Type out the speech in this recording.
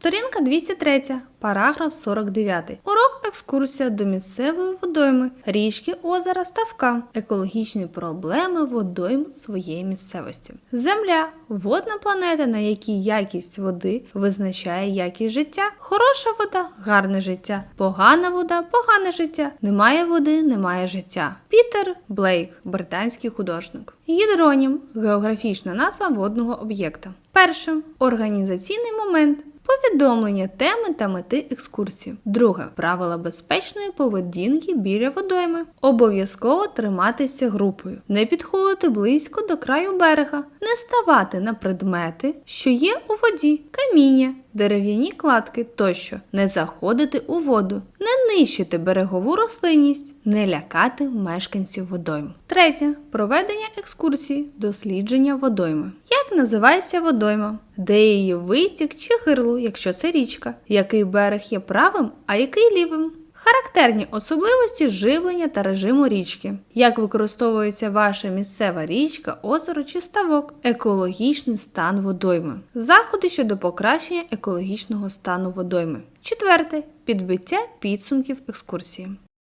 Сторінка 203, параграф 49. Урок екскурсія до місцевої водойми, річки, озера, ставка, екологічні проблеми водойм своєї місцевості. Земля водна планета, на якій якість води визначає якість життя. Хороша вода гарне життя, погана вода погане життя. Немає води, немає життя. Пітер Блейк, британський художник. Гідронім географічна назва водного об'єкта. Перше організаційний момент. Повідомлення теми та мети екскурсії. Друге правила безпечної поведінки біля водойми. Обов'язково триматися групою, не підходити близько до краю берега, не ставати на предмети, що є у воді, каміння, дерев'яні кладки тощо, не заходити у воду, не нищити берегову рослинність, не лякати мешканців водойм. Третє проведення екскурсії, дослідження водойми. Як називається водойма? Де її витік чи гирло, якщо це річка? Який берег є правим, а який лівим? Характерні особливості живлення та режиму річки. Як використовується ваша місцева річка, озеро чи ставок? Екологічний стан водойми. Заходи щодо покращення екологічного стану водойми. Четверте підбиття підсумків екскурсії.